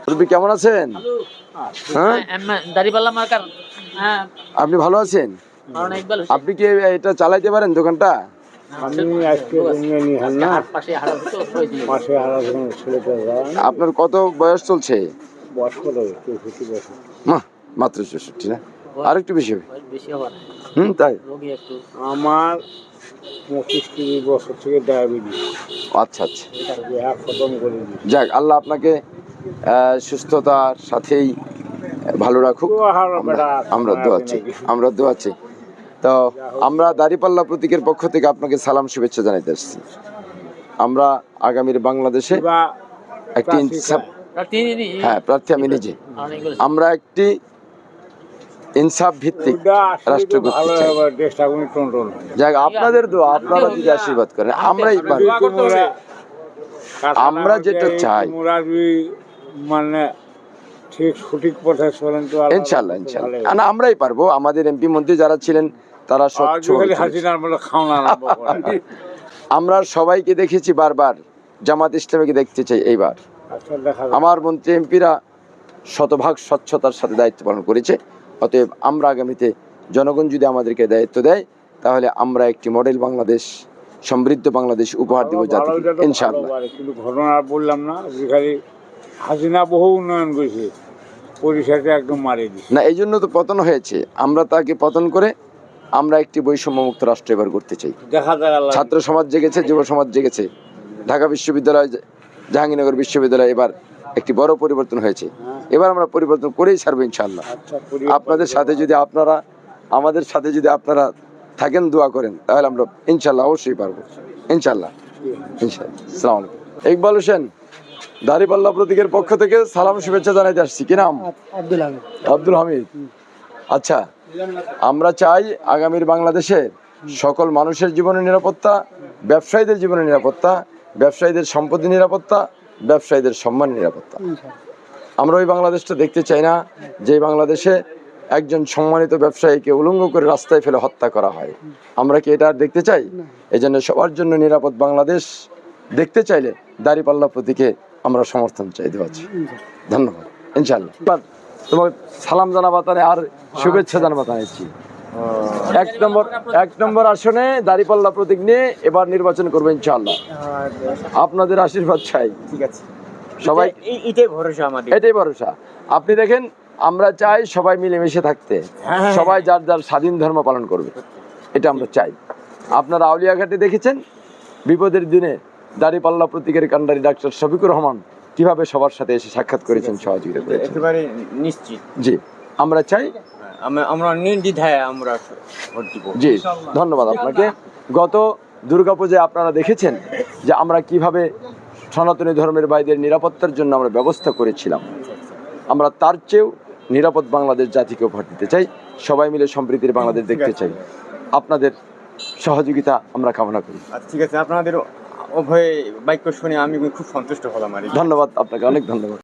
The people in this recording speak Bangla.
মুরব্বী কেমন আছেন? হ্যাঁ? মার্কার। হ্যাঁ। আপনি ভালো আছেন? আপনি কি এটা চালাইতে পারেন দোকানটা? আলাদা ছেলেটা আপনার কত বয়স চলছে? বয়স কত চৌষট্টি বছর মা মাত্র চৌষট্টি না? আর একটু বেশি হবে। হুম তাই? আমার পঁচিশ তিরিশ বছর থেকে ডায়াবেটিস আচ্ছা আচ্ছা। যাক আল্লাহ আপনাকে সুস্থতার সাথেই ভালো রাখুক। আমরা- দোয়াচ্ছি আমরা দোয়াচ্ছি তো আমরা দাঁড়িপাল্লা প্রতীকের পক্ষ থেকে আপনাকে সালাম শুভেচ্ছা জানাইতে আসছি। আমরা আগামীর বাংলাদেশে একটি হ্যাঁ প্রার্থী আমি নিজে। আমরা একটি ইনসাফ ভিত্তিক রাষ্ট্র যাক আপনাদের দোয়া আপনারা যদি আশীর্বাদ করেন আমরাই আমরা যেটা চাই। মানে ঠিক সঠিক পথে চলেন তো ইনশাল্লাহ ইনশাল্লাহ। না আমরাই পারব। আমাদের এমপি মন্ত্রী যারা ছিলেন তারা স্বচ্ছ আমরা সবাইকে দেখেছি বারবার জামাত ইসলামীকে দেখতে চাই এইবার। আচ্ছা। আমার মন্ত্রী এমপিরা শতভাগ স্বচ্ছতার সাথে দায়িত্ব পালন করেছে। অতএব আমরা আগামীতে জনগণ যদি আমাদেরকে দায়িত্ব দেয় তাহলে আমরা একটি মডেল বাংলাদেশ সমৃদ্ধ বাংলাদেশ উপহার দেবো জাতিকে ইনশাআল্লাহ। কিন্তু ঘটনা বললাম না যে খালি হাসিনা বহু উন্নয়ন করেছে পরিষেবা একদম মারিয়ে দিচ্ছে না এই জন্য তো পতন হয়েছে। আমরা তাকে পতন করে আমরা একটি বৈষম্যমুক্ত রাষ্ট্র এবার করতে চাই। দেখা ছাত্র সমাজ জেগেছে যুব সমাজ জেগেছে। ঢাকা বিশ্ববিদ্যালয় জাহাঙ্গীরনগর বিশ্ববিদ্যালয় এবার একটি বড় পরিবর্তন হয়েছে। এবার আমরা পরিবর্তন করেই ছাড়বো ইনশাআল্লাহ। আচ্ছা আপনাদের সাথে যদি আপনারা আমাদের সাথে যদি আপনারা থাকেন দোয়া করেন তাহলে আমরা ইনশাল্লাহ অবশ্যই পারব। ইনশাল্লাহ ইনশাল্লাহ সালাম আলাইকুম। ইকবাল হোসেন দাড়িপাল্লা প্রতীকের পক্ষ থেকে সালাম শুভেচ্ছা জানাইতে আসছি। কি নাম? আব্দুল হামিদ। আব্দুল হামিদ। আচ্ছা আমরা চাই আগামীর বাংলাদেশে সকল মানুষের জীবনের নিরাপত্তা ব্যবসায়ীদের জীবনের নিরাপত্তা ব্যবসায়ীদের সম্পত্তি নিরাপত্তা ব্যবসায়ীদের সম্মান নিরাপত্তা। আমরা ওই বাংলাদেশটা দেখতে চাই না যে বাংলাদেশে একজন সম্মানিত ব্যবসায়ীকে উলঙ্গ করে রাস্তায় ফেলে হত্যা করা হয়। আমরা কি এটা আর দেখতে চাই? এই জন্য সবার জন্য নিরাপদ বাংলাদেশ দেখতে চাইলে দাড়িপাল্লা প্রতীকে আমরা সমর্থন চাই দেওয়াচ্ছি ধন্যবাদ। ইনশাল্লাহ তোমার সালাম জানাবাতানে আর শুভেচ্ছা জানাবাতা নিচ্ছি এক নম্বর এক নম্বর আসনে দাড়িপাল্লা প্রতীক নিয়ে এবার নির্বাচন করব ইনশাল্লাহ আপনাদের আশীর্বাদ চাই। ঠিক আছে। সবাই এটাই ভরসা আমাদের। এটাই ভরসা। আপনি দেখেন আমরা চাই সবাই মিলেমিশে থাকতে। হ্যাঁ। সবাই যার যার স্বাধীন ধর্ম পালন করবে। এটা আমরা চাই। আপনারা আউলিয়াঘাটে দেখেছেন? বিপদের দিনে দাড়িপাল্লা প্রতীকের কান্ডারি ডাক্তার শফিকুর রহমান কীভাবে সবার সাথে এসে সাক্ষাৎ করেছেন সহযোগিতা করেছেন? নিশ্চিত। জি। আমরা চাই আমরা আমরা নির্দ্বিধায় আমরা ভোট দিব। জি ধন্যবাদ আপনাকে। গত দুর্গাপূজায় আপনারা দেখেছেন যে আমরা কীভাবে সনাতনী ধর্মের ভাইদের নিরাপত্তার জন্য আমরা ব্যবস্থা করেছিলাম। আমরা তার চেয়েও নিরাপদ বাংলাদেশ জাতিকে উপহার দিতে চাই। সবাই মিলে সম্প্রীতির বাংলাদেশ দেখতে চাই। আপনাদের সহযোগিতা আমরা কামনা করি। আচ্ছা ঠিক আছে। আপনাদের উভয় বাক্য শুনে আমি খুব সন্তুষ্ট হলাম আর ধন্যবাদ আপনাকে অনেক ধন্যবাদ।